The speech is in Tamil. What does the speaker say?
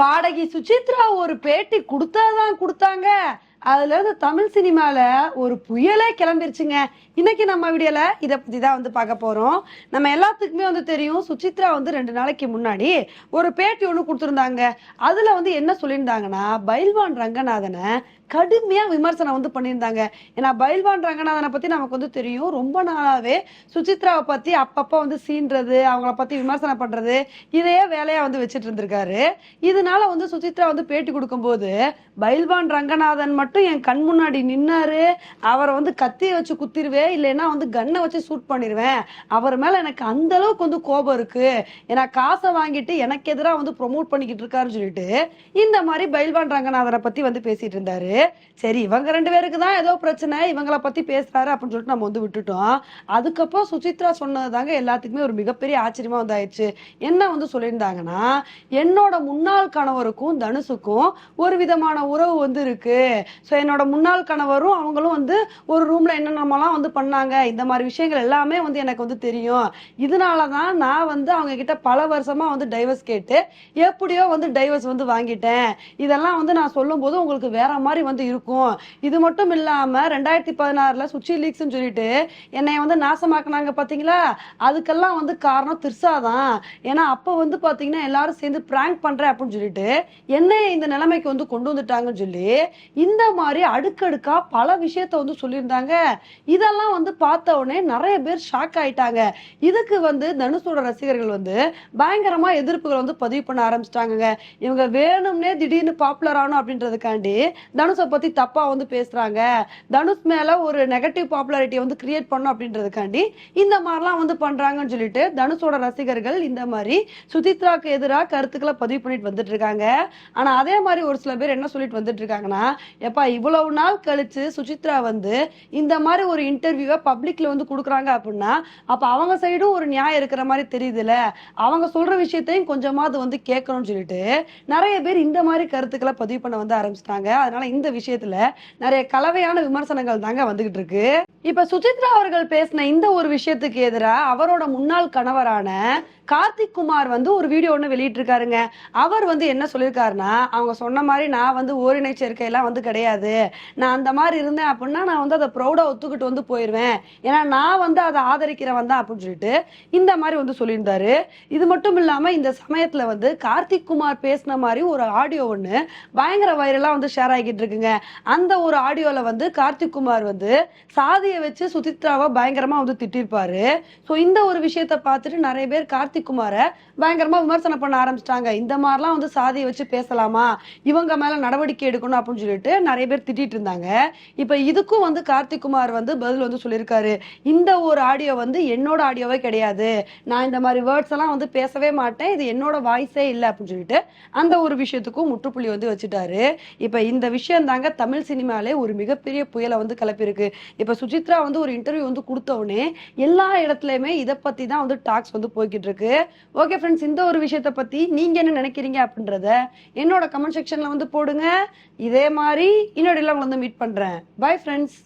பாடகி சுசித்ரா ஒரு பேட்டி கொடுத்தாதான் கொடுத்தாங்க. அதுல இருந்து தமிழ் சினிமால ஒரு புயலே கிளம்பிருச்சுங்க. இன்னைக்கு நம்ம வீடியோல இதை பத்தி தான் வந்து பார்க்க போறோம். நம்ம எல்லாத்துக்குமே வந்து தெரியும் சுசித்ரா வந்து ரெண்டு நாளைக்கு முன்னாடி ஒரு பேட்டி ஒன்று கொடுத்துருந்தாங்க. அதுல வந்து என்ன சொல்லியிருந்தாங்கன்னா பைல்வான் ரங்கநாதனை கடுமையா விமர்சனம் வந்து பண்ணியிருந்தாங்க. ஏன்னா பைல்வான் ரங்கநாதனை பத்தி நமக்கு வந்து தெரியும். ரொம்ப நாளாவே சுசித்ராவை பத்தி அப்பப்போ வந்து சீன்றது அவங்கள பத்தி விமர்சனம் பண்றது இதையே வேலையா வந்து வச்சுட்டு இருந்திருக்காரு. இதனால வந்து சுசித்ரா வந்து பேட்டி கொடுக்கும்போது பைல்வான் ரங்கநாதன் மட்டும் மட்டும் என் கண் முன்னாடி நின்னாரு அவரை வந்து கத்தியை வச்சு குத்திருவேன் இல்லைன்னா வந்து கன்னை வச்சு சூட் பண்ணிடுவேன் அவர் மேல எனக்கு அந்த அளவுக்கு வந்து கோபம் இருக்கு. ஏன்னா காசை வாங்கிட்டு எனக்கு எதிராக வந்து ப்ரொமோட் பண்ணிக்கிட்டு இருக்காருன்னு சொல்லிட்டு இந்த மாதிரி பைல்வான் ரங்கநாதரை பத்தி வந்து பேசிட்டு இருந்தாரு. சரி இவங்க ரெண்டு பேருக்கு தான் ஏதோ பிரச்சனை இவங்கள பத்தி பேசுறாரு அப்படின்னு சொல்லிட்டு நம்ம வந்து விட்டுட்டோம். அதுக்கப்புறம் சுசித்ரா சொன்னது தாங்க எல்லாத்துக்குமே ஒரு மிகப்பெரிய ஆச்சரியமா வந்து ஆயிடுச்சு. என்ன வந்து சொல்லியிருந்தாங்கன்னா என்னோட முன்னாள் கணவருக்கும் தனுஷுக்கும் ஒரு விதமான உறவு வந்து இருக்கு. ஸோ என்னோட முன்னாள் கணவரும் அவங்களும் வந்து ஒரு ரூம்ல என்னென்னலாம் வந்து பண்ணாங்க இந்த மாதிரி விஷயங்கள் எல்லாமே வந்து எனக்கு வந்து தெரியும். இதனால தான் நான் வந்து அவங்க கிட்ட பல வருஷமா வந்து டைவர்ஸ் கேட்டு எப்படியோ வந்து டைவர்ஸ் வந்து வாங்கிட்டேன். இதெல்லாம் வந்து நான் சொல்லும்போது உங்களுக்கு வேற மாதிரி வந்து இருக்கும். இது மட்டும் இல்லாம ரெண்டாயிரத்தி பதினாறுல சுச்சி லீக்ஸ்னு சொல்லிட்டு என்னை வந்து நாசமாக்குனாங்க பாத்தீங்களா? அதுக்கெல்லாம் வந்து காரணம் திர்சா தான். ஏன்னா அப்ப வந்து பாத்தீங்கன்னா எல்லாரும் சேர்ந்து பிராங்க் பண்றேன் அப்படின்னு சொல்லிட்டு என்னை இந்த நிலைமைக்கு வந்து கொண்டு வந்துட்டாங்கன்னு சொல்லி இந்த மாதிரி அடுக்கடுக்கா பல விஷயத்த வந்து சொல்லியிருந்தாங்க. இதெல்லாம் வந்து பார்த்த உடனே நிறைய பேர் ஷாக் ஆயிட்டாங்க. இதுக்கு வந்து தனுஷோட ரசிகர்கள் வந்து பயங்கரமா எதிர்ப்புகள் வந்து பதிவு பண்ண ஆரம்பிச்சிட்டாங்க இவங்க வேணும்னே திடீர்னு பாப்புலர் ஆகணும் அப்படின்றதுக்காண்டி தனுஷை பத்தி தப்பா வந்து பேசுறாங்க. தனுஷ் மேல ஒரு நெகட்டிவ் பாப்புலாரிட்டியை வந்து கிரியேட் பண்ணும் அப்படின்றதுக்காண்டி இந்த மாதிரிலாம் வந்து பண்றாங்கன்னு சொல்லிட்டு தனுஷோட ரசிகர்கள் இந்த மாதிரி சுசித்ராக்கு எதிராக கருத்துக்களை பதிவு பண்ணிட்டு வந்துட்டு இருக்காங்க. ஆனா அதே மாதிரி ஒரு சில பேர் என்ன சொல்லிட்டு வந்துட்டு இருக்காங்கன்னா எப்ப இவ்வளவு நாள் கழிச்சு சுசித்ரா வந்து இந்த மாதிரி ஒரு இன்டர்வியூவை பப்ளிக்ல வந்து கொடுக்குறாங்க அப்படின்னா அப்ப அவங்க சைடும் ஒரு நியாயம் இருக்கிற மாதிரி தெரியுதுல. அவங்க சொல்ற விஷயத்தையும் கொஞ்சமாவது வந்து கேட்கணும்னு சொல்லிட்டு நிறைய பேர் இந்த மாதிரி கருத்துக்களை பதிவு பண்ண வந்து ஆரம்பிச்சிட்டாங்க. அதனால இந்த விஷயத்துல நிறைய கலவையான விமர்சனங்கள் தாங்க வந்துகிட்டு இருக்கு. இப்ப சுசித்ரா அவர்கள் பேசின இந்த ஒரு விஷயத்துக்கு எதிராக அவரோட முன்னாள் கணவரான கார்த்திக் குமார் வந்து ஒரு வீடியோ ஒன்று வெளியிட்டிருக்காருங்க. அவர் வந்து என்ன சொல்லியிருக்காருன்னா அவங்க சொன்ன மாதிரி நான் வந்து ஓரினை சேர்க்கையெல்லாம் வந்து கிடையாது. நான் அந்த மாதிரி இருந்தேன் அப்படின்னா நான் வந்து அதை ப்ரௌடாக ஒத்துக்கிட்டு வந்து போயிடுவேன் ஏன்னா நான் வந்து அதை ஆதரிக்கிறவன் தான் அப்படின்னு சொல்லிட்டு இந்த மாதிரி வந்து சொல்லியிருந்தாரு. இது மட்டும் இல்லாமல் இந்த சமயத்தில் வந்து கார்த்திக் குமார் பேசின மாதிரி ஒரு ஆடியோ ஒன்று பயங்கர வைரலாக வந்து ஷேர் ஆகிட்டு இருக்குங்க. அந்த ஒரு ஆடியோவில் வந்து கார்த்திக் குமார் வந்து சாதியை வச்சு சுசித்ராவை பயங்கரமாக வந்து திட்டிருப்பாரு. ஸோ இந்த ஒரு விஷயத்த பார்த்துட்டு நிறைய பேர் கார்த்திக் குமாரை பயங்கரமா விமர்சனம் பண்ண ஆரம்பிச்சிட்டாங்க. இந்த மாதிரிலாம் வந்து சாதியை வச்சு பேசலாமா? இவங்க மேல நடவடிக்கை எடுக்கணும் அப்படின்னு சொல்லிட்டு நிறைய பேர் திட்டிட்டு இருந்தாங்க. இப்ப இதுக்கும் வந்து கார்த்திக்குமார் வந்து பதில் வந்து சொல்லியிருக்காரு. இந்த ஒரு ஆடியோ வந்து என்னோட ஆடியோவே கிடையாது. நான் இந்த மாதிரி வேர்ட்ஸ் எல்லாம் வந்து பேசவே மாட்டேன். இது என்னோட வாய்ஸே இல்லை அப்படின்னு சொல்லிட்டு அந்த ஒரு விஷயத்துக்கும் முற்றுப்புள்ளி வந்து வச்சுட்டாரு. இப்ப இந்த விஷயம் தாங்க தமிழ் சினிமாலே ஒரு மிகப்பெரிய புயலை வந்து கிளப்பியிருக்கு. இப்ப சுஜித்ரா வந்து ஒரு இன்டர்வியூ வந்து கொடுத்த உடனே எல்லா இடத்துலயுமே இதை பத்தி தான் வந்து டாக்ஸ் வந்து போய்கிட்டு இருக்கு. ஓகே ஃப்ரெண்ட்ஸ் இந்த ஒரு விஷயத்தை பத்தி நீங்க என்ன நினைக்கிறீங்க அப்படின்றத என்னோட கமெண்ட் செக்ஷன்ல வந்து போடுங்க. இதே மாதிரி இன்னொரு உங்களை வந்து மீட் பண்றேன். Bye friends